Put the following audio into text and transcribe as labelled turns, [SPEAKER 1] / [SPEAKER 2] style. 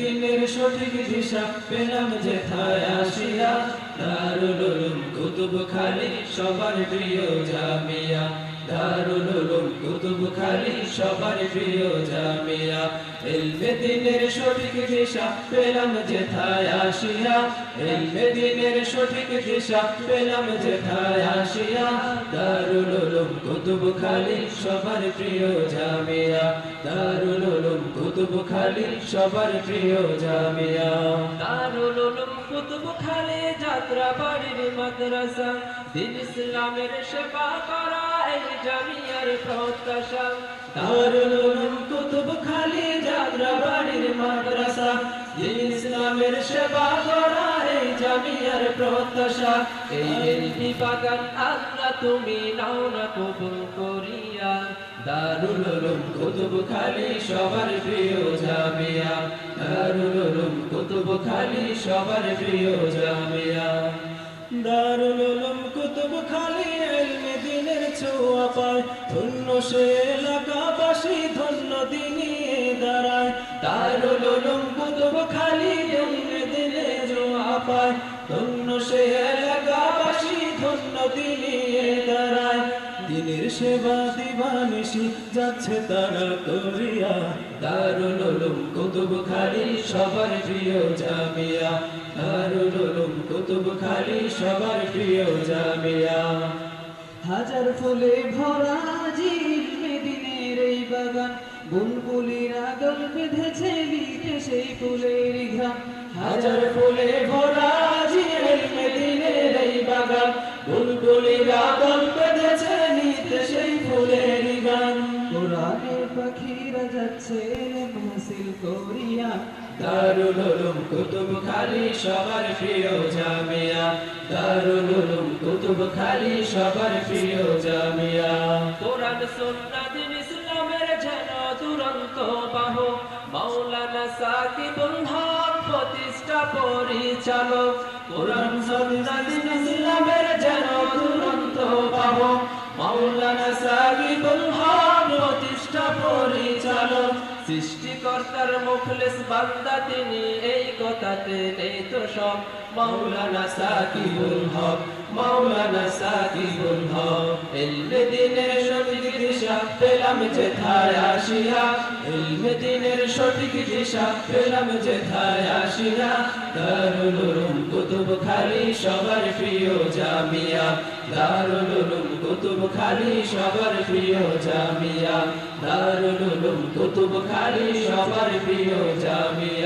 [SPEAKER 1] দিনের সঠিক দিশা পেলাম যেথায় আসিয়া, দারুল উলুম কুতুব খালি সবার প্রিয় জামিয়া। দারুল উলুম কুতুব খালি সবার প্রিয় জামিয়া। ইলমে দিনের সঠিক দিশা পেলাম যেথায় আসিয়া ইলমে দিনের সঠিক দিশা পেলাম যেথায় আসিয়া, দারুল উলুম কুতুব খালি সবার প্রিয় জামিয়া। দারুল উলুম কুতুব খালি সবার প্রিয় জামিয়া।
[SPEAKER 2] দারুল উলুম কুতুব খালে যাত্রা বাড়ির মাদ্রাসা। দিন ইসলামের সেবা করা এই জামিয়ার প্রত্যাশা।
[SPEAKER 1] দারুল উলুম কুতুব খালি যাত্রা বাড়ির মাদ্রাসা। দিন ইসলামের সেবা করা এই জামিয়ার প্রত্যাশা।
[SPEAKER 2] এই এলবি বাগান আল্লাহ তুমি নাও না কবুল করিয়া।
[SPEAKER 1] দারুল উলুম কুতুব খালি সবার প্রিয় কুতুব খালি সবার প্রিয় জামিয়া। দারুল উলুম কুতুব খালি ইলমে দিনের ছোঁয়া পায়। ধন্য সে এলাকাবাসী, ধন্য দিনে দাঁড়ায়। দারুল উলুম কুতুব খালি ইলমে দিনে ছোঁয়া পায়। ধন্য সে এলাকাবাসী, ধন্য দিনে দিনের সেবা দিবানিশি যাচ্ছে তারা করিয়া। দারুল উলুম কুতুব খালি সবার প্রিয় জামিয়া। দারুল উলুম কুতুব খালি সবার প্রিয় জামিয়া।
[SPEAKER 3] হাজার ফুলে ভরা জিলমে দিনের এই বাগান। বুলবুলিরা দল বেঁধেছে বিটে সেই ফুলের ঘ্রাণ।
[SPEAKER 1] হাজার ফুলে ভরা
[SPEAKER 3] কোরআনের পাখিরা যাচ্ছে হাসিল করিয়া।
[SPEAKER 1] দারুল উলুম কুতুব খালি সবার প্রিয় জামিয়া। দারুল উলুম কুতুব খালি সবার প্রিয় জামিয়া।
[SPEAKER 2] কোরআন সুন্নাহ দিন ইসলামের যেন দুরন্ত বাহ। মাওলানা সাকিবুল হক প্রতিষ্ঠা পরিচালক।
[SPEAKER 1] কোরআন সুন্নাহ দিন
[SPEAKER 2] সৃষ্টিকর্তার মুখলেস বান্দা তিনি, এই কথাতে নেই তো সব।
[SPEAKER 1] মাওলানা সাকিবুল হক, মাওলানা সাকিবুল হক। দিনের সঠিক দিশা পেলাম যেথায় আসিয়া। দিনের সঠিক দিশা পেলাম যেথায় আসিয়া। দারুল উলুম কুতুব খালি সবার প্রিয় জামিয়া। দারুল উলুম কুতুব খালি সবার প্রিয় জামিয়া। দারুল উলুম খালি সবার প্রিয় জামিয়া।